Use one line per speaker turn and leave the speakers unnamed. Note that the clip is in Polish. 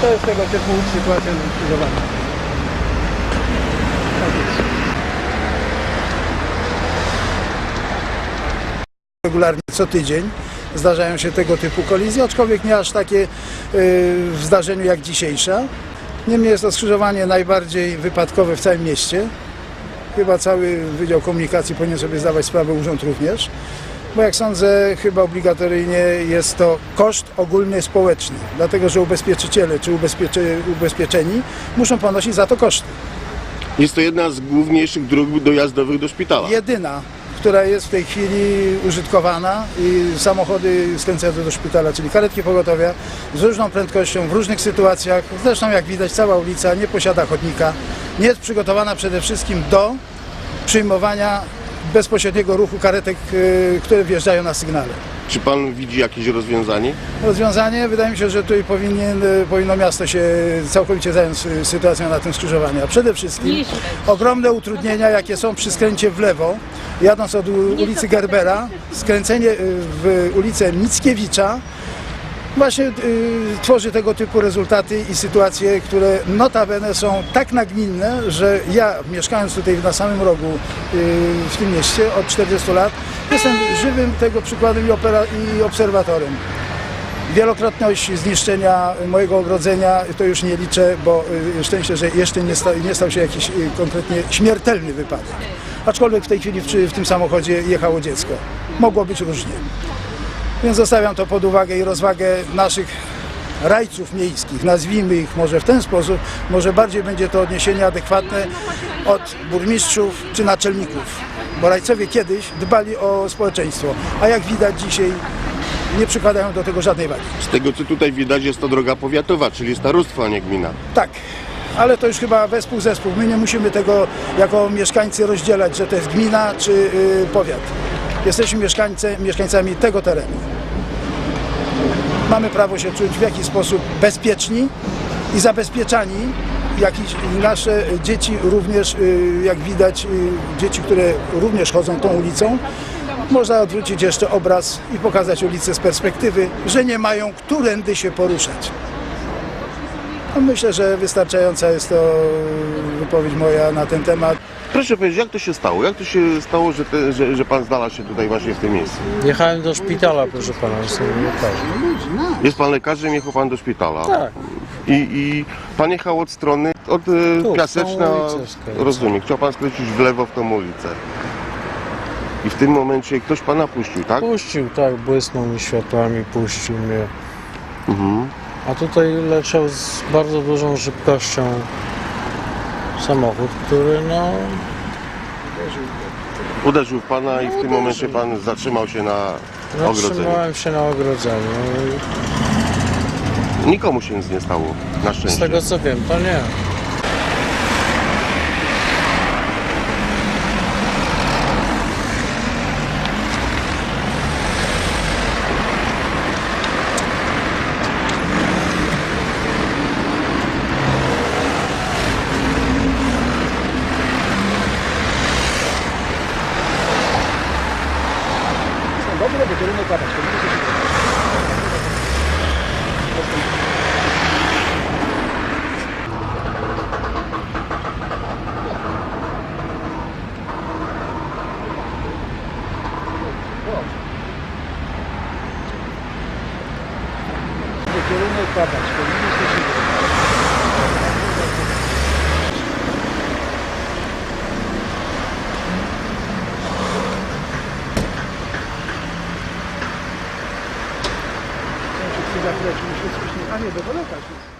to jest tego typu sytuacja regularnie co tydzień zdarzają się tego typu kolizje, aczkolwiek nie aż takie y, w zdarzeniu jak dzisiejsza. Niemniej jest to skrzyżowanie najbardziej wypadkowe w całym mieście. Chyba cały Wydział Komunikacji powinien sobie zdawać sprawę, urząd również. Bo jak sądzę, chyba obligatoryjnie jest to koszt ogólny społeczny, dlatego że ubezpieczyciele czy ubezpiecze, ubezpieczeni muszą ponosić za to koszty.
Jest to jedna z główniejszych dróg dojazdowych do szpitala.
jedyna, która jest w tej chwili użytkowana i samochody skręcające do szpitala, czyli karetki pogotowia z różną prędkością, w różnych sytuacjach. Zresztą jak widać cała ulica nie posiada chodnika, nie jest przygotowana przede wszystkim do przyjmowania bezpośredniego ruchu karetek, y, które wjeżdżają na sygnale.
Czy pan widzi jakieś rozwiązanie?
Rozwiązanie, wydaje mi się, że tutaj powinien, y, powinno miasto się całkowicie zająć y, sytuacją na tym skrzyżowaniu. A przede wszystkim ogromne utrudnienia, jakie są przy skręcie w lewo, jadąc od ulicy Gerbera, skręcenie w ulicę Mickiewicza, właśnie y, tworzy tego typu rezultaty i sytuacje, które notabene są tak nagminne, że ja mieszkając tutaj na samym rogu y, w tym mieście od 40 lat, jestem żywym tego przykładem i, opera, i obserwatorem. Wielokrotność zniszczenia mojego ogrodzenia to już nie liczę, bo y, szczęście, że jeszcze nie, sta, nie stał się jakiś y, konkretnie śmiertelny wypadek. Aczkolwiek w tej chwili w, w tym samochodzie jechało dziecko. Mogło być różnie. Więc zostawiam to pod uwagę i rozwagę naszych rajców miejskich, nazwijmy ich może w ten sposób, może bardziej będzie to odniesienie adekwatne od burmistrzów czy naczelników, bo rajcowie kiedyś dbali o społeczeństwo, a jak widać dzisiaj nie przykładają do tego żadnej wagi.
Z tego co tutaj widać jest to droga powiatowa, czyli starostwo, a nie gmina.
Tak, ale to już chyba wespół zespół. My nie musimy tego jako mieszkańcy rozdzielać, że to jest gmina czy y, powiat. Jesteśmy mieszkańcy, mieszkańcami tego terenu. Mamy prawo się czuć w jakiś sposób bezpieczni i zabezpieczani. Jak i nasze dzieci również, y, jak widać, y, dzieci, które również chodzą tą ulicą, można odwrócić jeszcze obraz i pokazać ulicę z perspektywy, że nie mają którędy się poruszać. No myślę, że wystarczająca jest to wypowiedź moja na ten temat.
Proszę powiedzieć, jak to się stało? Jak to się stało, że, te, że, że pan znalazł się tutaj właśnie w tym miejscu?
Jechałem do szpitala, proszę pana, jestem lekarzem.
Jest pan lekarzem, jechał pan do szpitala.
Tak.
I, I pan jechał od strony, od
Tu,
e,
w
Piaseczna,
tą ulicę skręcam.
rozumiem, chciał pan skręcić w lewo w tą ulicę. I w tym momencie ktoś pana puścił, tak?
Puścił, tak, błysnął mi światłami, puścił mnie.
Mhm.
A tutaj leciał z bardzo dużą szybkością samochód, który no...
Uderzył pana i w tym momencie pan zatrzymał się na ogrodzeniu.
Zatrzymałem się na ogrodzeniu
Nikomu się nic nie stało, na
i z
szczęście.
tego co wiem, to nie.
の形を見せてください。Kierunek padać, powinniście się wybrać. Mi się nie... A nie, bo jest.